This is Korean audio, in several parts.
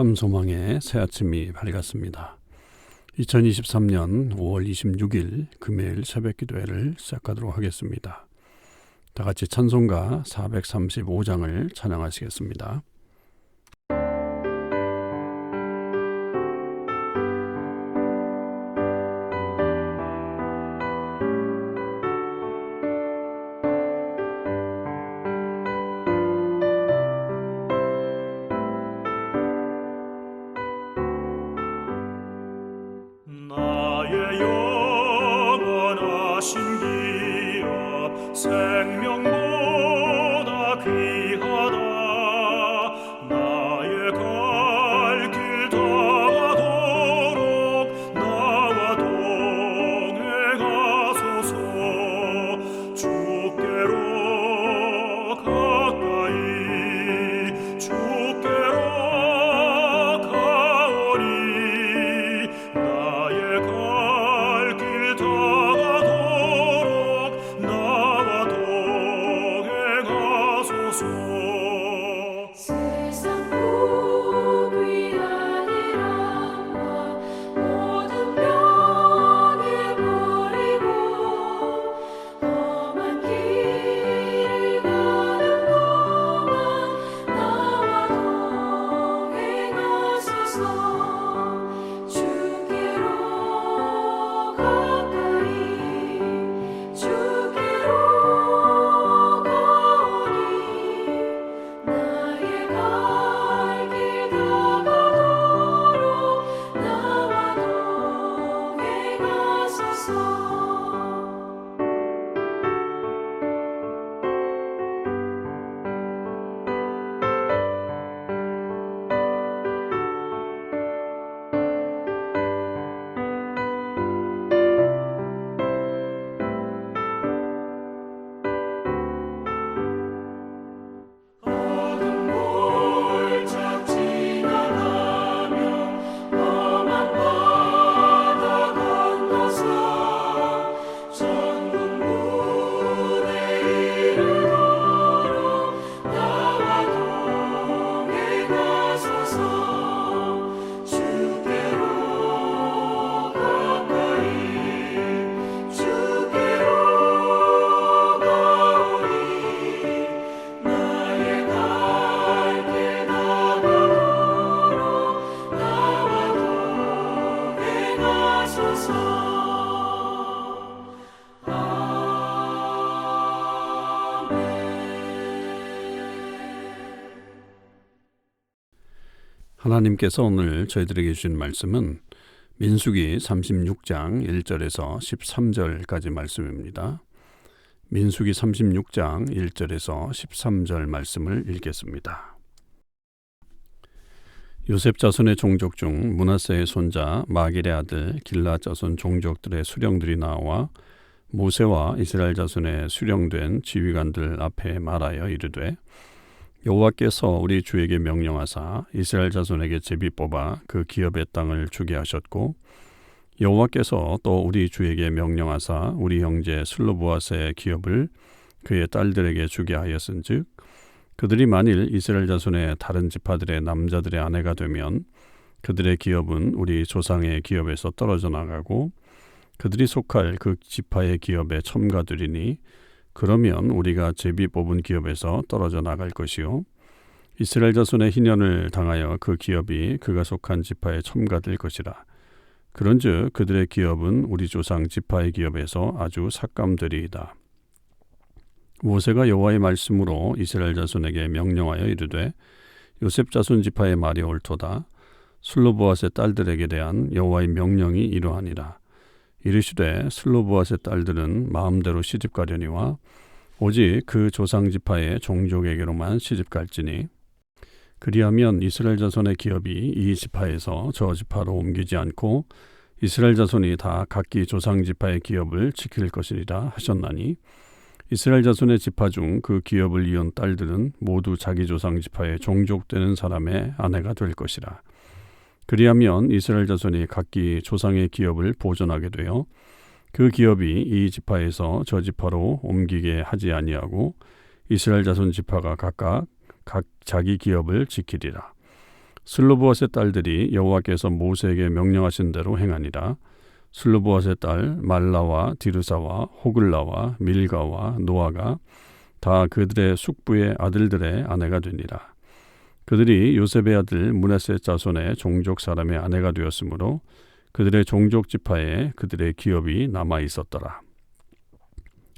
참 소망의 새 아침이 밝았습니다. 2023년 5월 26일 금요일 새벽 기도회를 시작하도록 하겠습니다. 다 같이 찬송가 435장을 찬양하시겠습니다. 하나님께서 오늘 저희들에게 주신 말씀은 민수기 36장 1절에서 13절까지 말씀입니다. 민수기 36장 1절에서 13절 말씀을 읽겠습니다. 요셉 자손의 종족 중 문하세의 손자 마길의 아들 길라 자손 종족들의 수령들이 나와 모세와 이스라엘 자손의 수령된 지휘관들 앞에 말하여 이르되 여호와께서 우리 주에게 명령하사 이스라엘 자손에게 제비 뽑아 그 기업의 땅을 주게 하셨고 여호와께서 또 우리 주에게 명령하사 우리 형제 슬로보아스의 기업을 그의 딸들에게 주게 하였은즉 그들이 만일 이스라엘 자손의 다른 지파들의 남자들의 아내가 되면 그들의 기업은 우리 조상의 기업에서 떨어져 나가고 그들이 속할 그 지파의 기업에 첨가되리니 그러면 우리가 제비 뽑은 기업에서 떨어져 나갈 것이요. 이스라엘 자손의 희년을 당하여 그 기업이 그가 속한 지파에 첨가될 것이라. 그런즉 그들의 기업은 우리 조상 지파의 기업에서 아주 삭감되리이다. 모세가 여호와의 말씀으로 이스라엘 자손에게 명령하여 이르되 요셉 자손 지파의 말이 옳도다. 슬로보아스의 딸들에게 대한 여호와의 명령이 이러하니라 이르시되 슬로보아스의 딸들은 마음대로 시집 가려니와 오직 그 조상 지파의 종족에게로만 시집 갈지니 그리하면 이스라엘 자손의 기업이 이 지파에서 저 지파로 옮기지 않고 이스라엘 자손이 다 각기 조상 지파의 기업을 지킬 것이리라 하셨나니 이스라엘 자손의 지파 중 그 기업을 이은 딸들은 모두 자기 조상 지파의 종족되는 사람의 아내가 될 것이라. 그리하면 이스라엘 자손이 각기 조상의 기업을 보존하게 되어 그 기업이 이 지파에서 저 지파로 옮기게 하지 아니하고 이스라엘 자손 지파가 각각 각 자기 기업을 지키리라. 슬로보앗의 딸들이 여호와께서 모세에게 명령하신 대로 행하니라. 슬로보앗의 딸 말라와 디르사와 호글라와 밀가와 노아가 다 그들의 숙부의 아들들의 아내가 되니라. 그들이 요셉의 아들 문하세 자손의 종족 사람의 아내가 되었으므로 그들의 종족 지파에 그들의 기업이 남아 있었더라.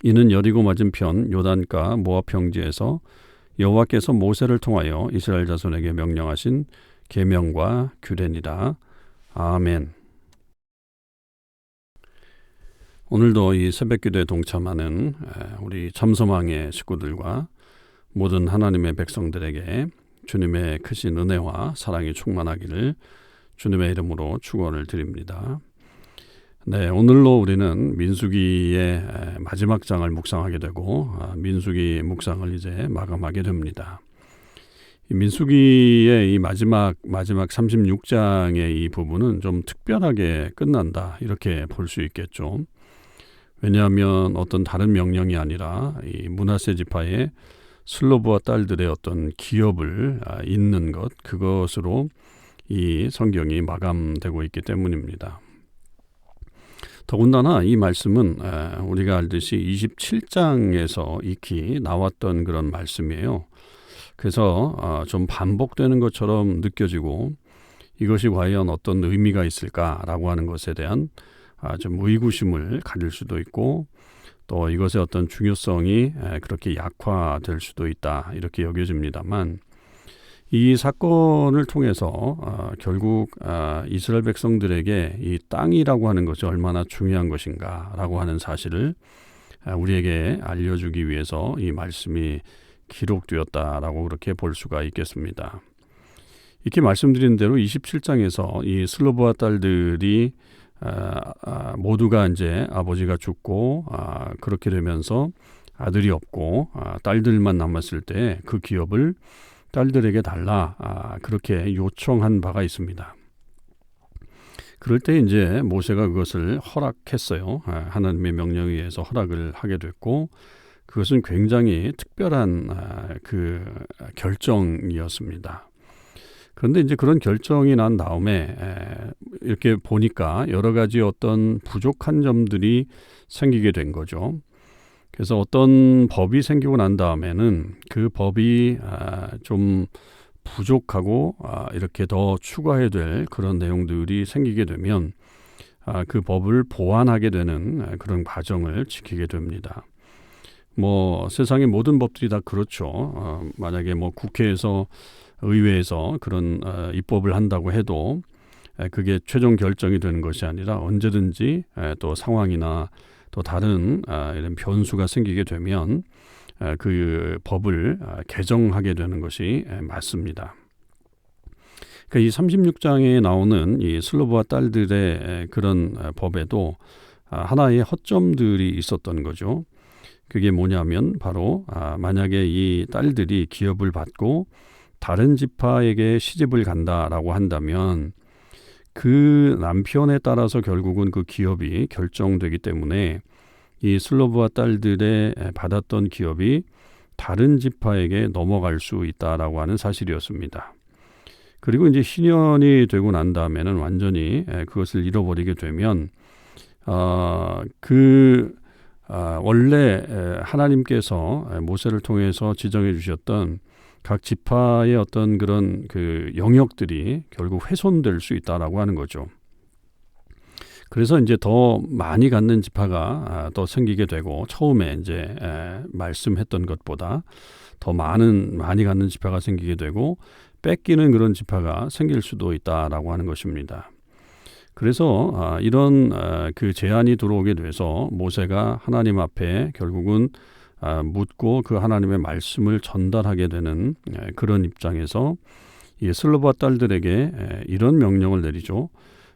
이는 여리고 맞은편 요단가 모압 평지에서 여호와께서 모세를 통하여 이스라엘 자손에게 명령하신 계명과 규례니라. 아멘. 오늘도 이 새벽 기도에 동참하는 우리 참소망의 식구들과 모든 하나님의 백성들에게 주님의 크신 은혜와 사랑이 충만하기를 주님의 이름으로 축원을 드립니다. 네, 오늘로 우리는 민수기의 마지막 장을 묵상하게 되고 아, 민수기 묵상을 이제 마감하게 됩니다. 민수기의 이 마지막 마지막 36장의 이 부분은 좀 특별하게 끝난다 이렇게 볼 수 있겠죠. 왜냐하면 어떤 다른 명령이 아니라 이 문하세 지파의 슬로브와 딸들의 어떤 기업을 아, 잇는 것 그것으로 이 성경이 마감되고 있기 때문입니다. 더군다나 이 말씀은 우리가 알듯이 27장에서 익히 나왔던 그런 말씀이에요. 그래서 어, 좀 반복되는 것처럼 느껴지고 이것이 과연 어떤 의미가 있을까라고 하는 것에 대한 아, 좀 의구심을 가질 수도 있고 또 이것의 어떤 중요성이 그렇게 약화될 수도 있다 이렇게 여겨집니다만 이 사건을 통해서 어, 결국 어, 이스라엘 백성들에게 이 땅이라고 하는 것이 얼마나 중요한 것인가라고 하는 사실을 어, 우리에게 알려주기 위해서 이 말씀이 기록되었다라고 그렇게 볼 수가 있겠습니다. 이렇게 말씀드린 대로 27장에서 이 슬로브아 딸들이 아, 아, 모두가 이제 아버지가 죽고 아, 그렇게 되면서 아들이 없고 아, 딸들만 남았을 때 그 기업을 딸들에게 달라 아, 그렇게 요청한 바가 있습니다. 그럴 때 이제 모세가 그것을 허락했어요. 아, 하나님의 명령에 의해서 허락을 하게 됐고 그것은 굉장히 특별한 아, 그 결정이었습니다. 그런데 이제 그런 결정이 난 다음에 이렇게 보니까 여러 가지 어떤 부족한 점들이 생기게 된 거죠. 그래서 어떤 법이 생기고 난 다음에는 그 법이 아, 좀 부족하고 아, 이렇게 더 추가해야 될 그런 내용들이 생기게 되면 아, 그 법을 보완하게 되는 그런 과정을 지키게 됩니다. 뭐 세상의 모든 법들이 다 그렇죠. 어, 만약에 뭐 국회에서 의회에서 그런 어, 입법을 한다고 해도 그게 최종 결정이 되는 것이 아니라 언제든지 또 상황이나 또 다른 아, 이런 변수가 생기게 되면 아, 그 법을 아, 개정하게 되는 것이 맞습니다. 그러니까 이 36장에 나오는 이 슬로브와 딸들의 그런 법에도 하나의 허점들이 있었던 거죠. 그게 뭐냐면 바로 만약에 이 딸들이 기업을 받고 다른 지파에게 시집을 간다라고 한다면 그 남편에 따라서 결국은 그 기업이 결정되기 때문에 이 슬로브와 딸들의 받았던 기업이 다른 지파에게 넘어갈 수 있다라고 하는 사실이었습니다. 그리고 이제 신년이 되고 난 다음에는 완전히 그것을 잃어버리게 되면 어, 그 어, 원래 하나님께서 모세를 통해서 지정해 주셨던 각 지파의 어떤 그런 그 영역들이 결국 훼손될 수 있다라고 하는 거죠. 그래서 이제 더 많이 갖는 지파가 아, 또 생기게 되고 처음에 이제 말씀했던 것보다 더 많은 많이 갖는 지파가 생기게 되고 뺏기는 그런 지파가 생길 수도 있다라고 하는 것입니다. 그래서 아, 이런 아, 그 제안이 들어오게 돼서 모세가 하나님 앞에 결국은 아, 묻고 그 하나님의 말씀을 전달하게 되는 그런 입장에서 이 슬로바 딸들에게 이런 명령을 내리죠.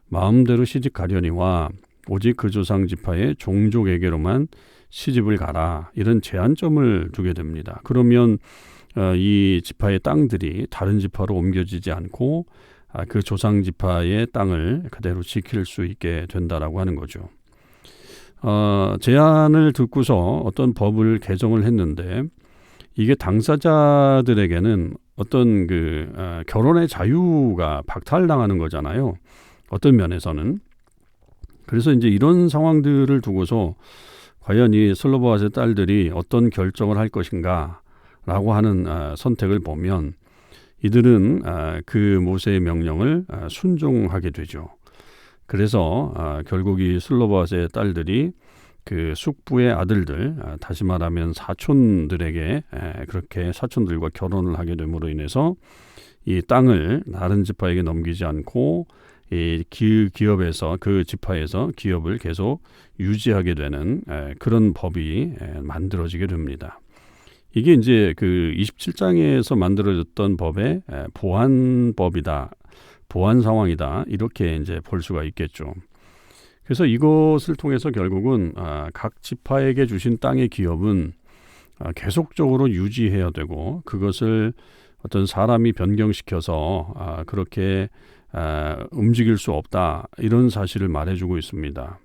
마음대로 시집 가려니와 오직 그 조상 지파의 종족에게로만 시집을 가라 이런 제한점을 두게 됩니다. 그러면 어, 이 지파의 땅들이 다른 지파로 옮겨지지 않고 아, 그 조상 지파의 땅을 그대로 지킬 수 있게 된다라고 하는 거죠. 어, 제안을 듣고서 어떤 법을 개정을 했는데 이게 당사자들에게는 어떤 그 어, 결혼의 자유가 박탈당하는 거잖아요. 어떤 면에서는 그래서 이제 이런 상황들을 두고서 과연 이 슬로보아스의 딸들이 어떤 결정을 할 것인가라고 하는 어, 선택을 보면 이들은 어, 그 모세의 명령을 어, 순종하게 되죠. 그래서 어, 결국 이 슬로보아스의 딸들이 그 숙부의 아들들 아, 다시 말하면 사촌들에게 에, 그렇게 사촌들과 결혼을 하게 됨으로 인해서 이 땅을 다른 지파에게 넘기지 않고 이 기, 기업에서 그 지파에서 기업을 계속 유지하게 되는 에, 그런 법이 에, 만들어지게 됩니다. 이게 이제 그 27장에서 만들어졌던 법의 에, 보완법이다, 보완 상황이다 이렇게 이제 볼 수가 있겠죠. 그래서 이것을 통해서 결국은 아, 각 지파에게 주신 땅의 기업은 아, 계속적으로 유지해야 되고 그것을 어떤 사람이 변경시켜서 아, 그렇게 아, 움직일 수 없다 이런 사실을 말해주고 있습니다.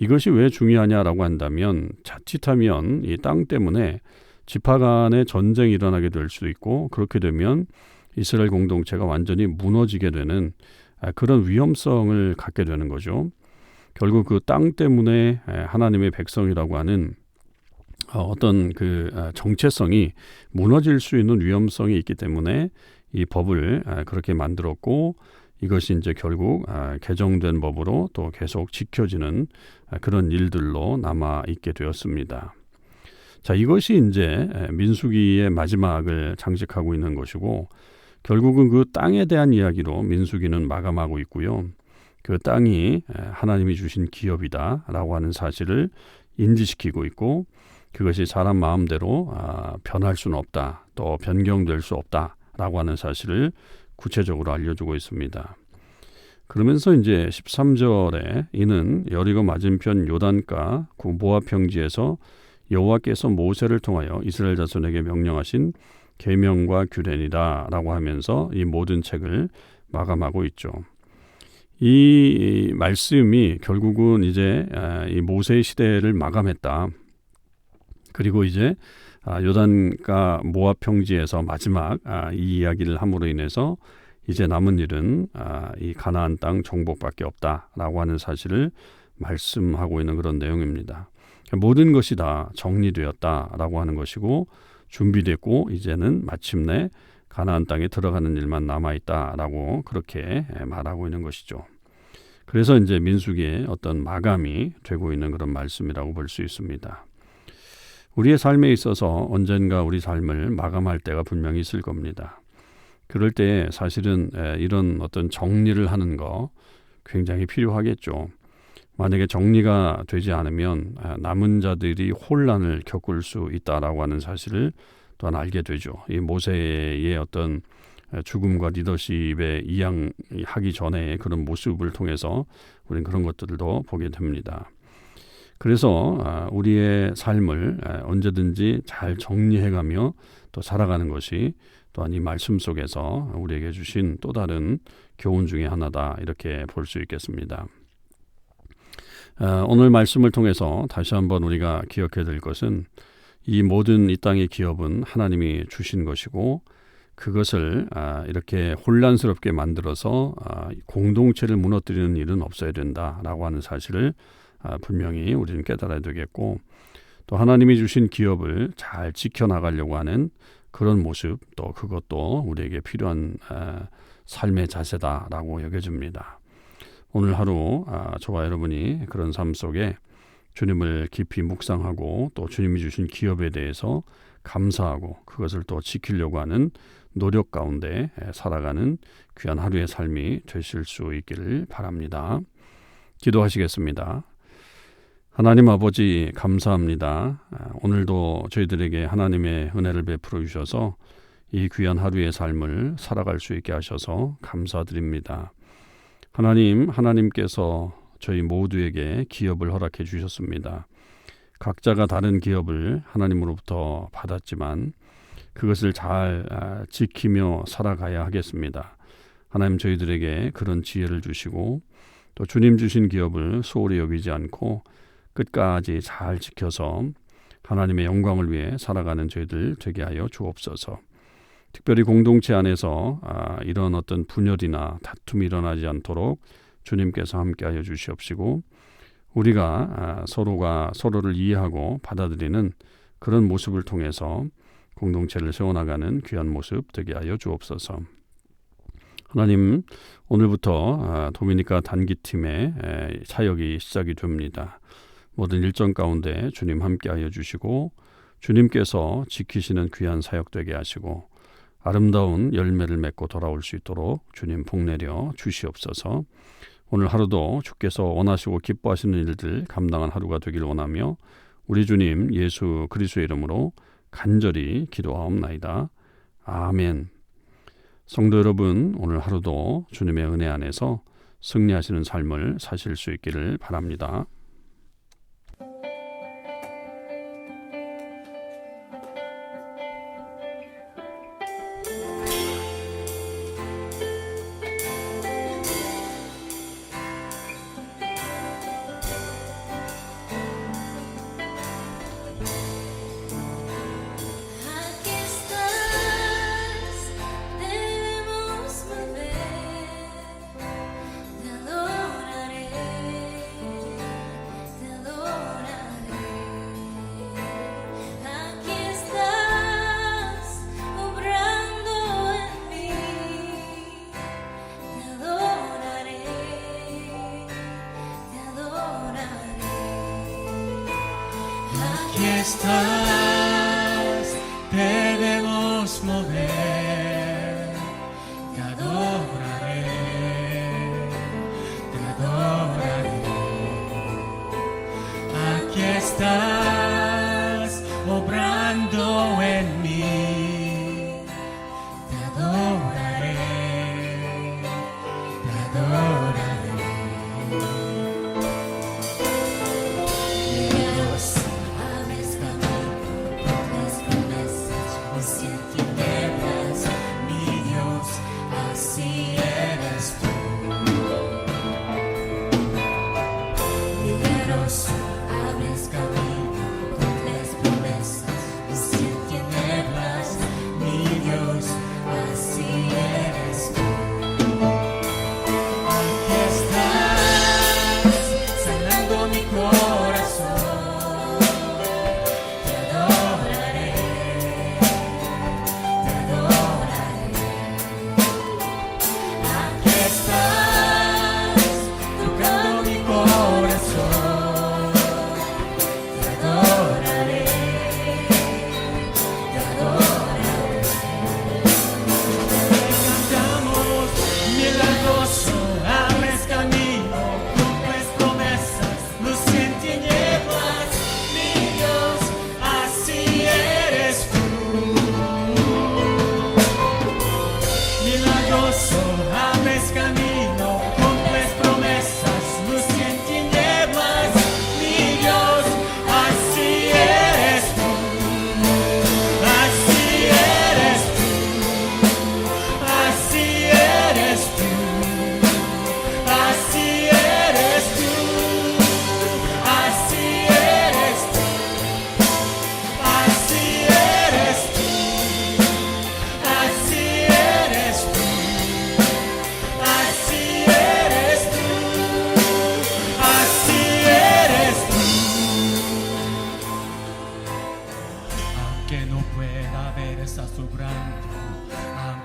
이것이 왜 중요하냐라고 한다면 자칫하면 이 땅 때문에 지파 간의 전쟁이 일어나게 될 수도 있고 그렇게 되면 이스라엘 공동체가 완전히 무너지게 되는 아, 그런 위험성을 갖게 되는 거죠. 결국 그 땅 때문에 에, 하나님의 백성이라고 하는 어, 어떤 그 아, 정체성이 무너질 수 있는 위험성이 있기 때문에 이 법을 아, 그렇게 만들었고 이것이 이제 결국 아, 개정된 법으로 또 계속 지켜지는 아, 그런 일들로 남아 있게 되었습니다. 자, 이것이 이제 에, 민수기의 마지막을 장식하고 있는 것이고 결국은 그 땅에 대한 이야기로 민수기는 마감하고 있고요. 그 땅이 하나님이 주신 기업이다라고 하는 사실을 인지시키고 있고 그것이 사람 마음대로 아, 변할 수는 없다 또 변경될 수 없다라고 하는 사실을 구체적으로 알려주고 있습니다. 그러면서 이제 13절에 이는 여리고 맞은편 요단가 구 모압 평지에서 여호와께서 모세를 통하여 이스라엘 자손에게 명령하신 계명과 규례니다라고 하면서 이 모든 책을 마감하고 있죠. 이 말씀이 결국은 이제 아, 이 모세의 시대를 마감했다. 그리고 이제 아, 요단가 모압 평지에서 마지막 아, 이 이야기를 함으로 인해서 이제 남은 일은 이 가나안 땅 정복밖에 없다라고 하는 사실을 말씀하고 있는 그런 내용입니다. 모든 것이 다 정리되었다라고 하는 것이고 준비됐고 이제는 마침내 가나안 땅에 들어가는 일만 남아 있다라고 그렇게 말하고 있는 것이죠. 그래서 이제 민수기의 어떤 마감이 되고 있는 그런 말씀이라고 볼 수 있습니다. 우리의 삶에 있어서 언젠가 우리 삶을 마감할 때가 분명히 있을 겁니다. 그럴 때 사실은 이런 어떤 정리를 하는 거 굉장히 필요하겠죠. 만약에 정리가 되지 않으면 남은 자들이 혼란을 겪을 수 있다라고 하는 사실을 또한 알게 되죠. 이 모세의 어떤 죽음과 리더십에 이양하기 전에 그런 모습을 통해서 우리는 그런 것들도 보게 됩니다. 그래서 아, 우리의 삶을 언제든지 잘 정리해가며 또 살아가는 것이 또한 이 말씀 속에서 우리에게 주신 또 다른 교훈 중의 하나다 이렇게 볼 수 있겠습니다. 아, 오늘 말씀을 통해서 다시 한번 우리가 기억해야 될 것은 이 모든 이 땅의 기업은 하나님이 주신 것이고 그것을 아, 이렇게 혼란스럽게 만들어서 아, 공동체를 무너뜨리는 일은 없어야 된다라고 하는 사실을 아, 분명히 우리는 깨달아야 되겠고 또 하나님이 주신 기업을 잘 지켜나가려고 하는 그런 모습 또 그것도 우리에게 필요한 아, 삶의 자세다라고 여겨집니다. 오늘 하루 아, 저와 여러분이 그런 삶 속에 주님을 깊이 묵상하고 또 주님이 주신 기업에 대해서 감사하고 그것을 또 지키려고 하는 노력 가운데 살아가는 귀한 하루의 삶이 되실 수 있기를 바랍니다. 기도하시겠습니다. 하나님 아버지 감사합니다. 오늘도 저희들에게 하나님의 은혜를 베풀어 주셔서 이 귀한 하루의 삶을 살아갈 수 있게 하셔서 감사드립니다. 하나님, 하나님께서 저희 모두에게 기업을 허락해 주셨습니다. 각자가 다른 기업을 하나님으로부터 받았지만 그것을 잘 아, 지키며 살아가야 하겠습니다. 하나님 저희들에게 그런 지혜를 주시고 또 주님 주신 기업을 소홀히 여기지 않고 끝까지 잘 지켜서 하나님의 영광을 위해 살아가는 저희들 되게 하여 주옵소서. 특별히 공동체 안에서 아, 이런 어떤 분열이나 다툼이 일어나지 않도록 주님께서 함께하여 주시옵시고 우리가 아, 서로가 서로를 이해하고 받아들이는 그런 모습을 통해서 공동체를 세워나가는 귀한 모습 되게 하여 주옵소서. 하나님 오늘부터 아, 도미니카 단기팀의 에, 사역이 시작이 됩니다. 모든 일정 가운데 주님 함께하여 주시고 주님께서 지키시는 귀한 사역 되게 하시고 아름다운 열매를 맺고 돌아올 수 있도록 주님 복내려 주시옵소서. 오늘 하루도 주께서 원하시고 기뻐하시는 일들 감당한 하루가 되길 원하며 우리 주님 예수 그리스도의 이름으로 간절히 기도하옵나이다. 아멘. 성도 여러분, 오늘 하루도 주님의 은혜 안에서 승리하시는 삶을 사실 수 있기를 바랍니다.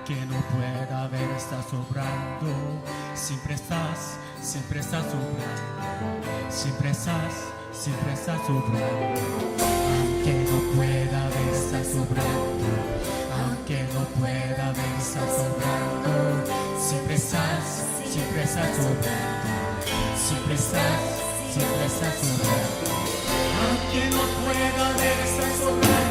Aunque no pueda ver, está sobrando. Siempre estás, siempre estás sobrando. Siempre estás, siempre estás sobrando. Aunque no pueda ver, está sobrando. Aunque no pueda ver, está sobrando. Siempre estás, siempre estás sobrando. Siempre estás, siempre estás sobrando. Aunque no pueda ver, está sobrando.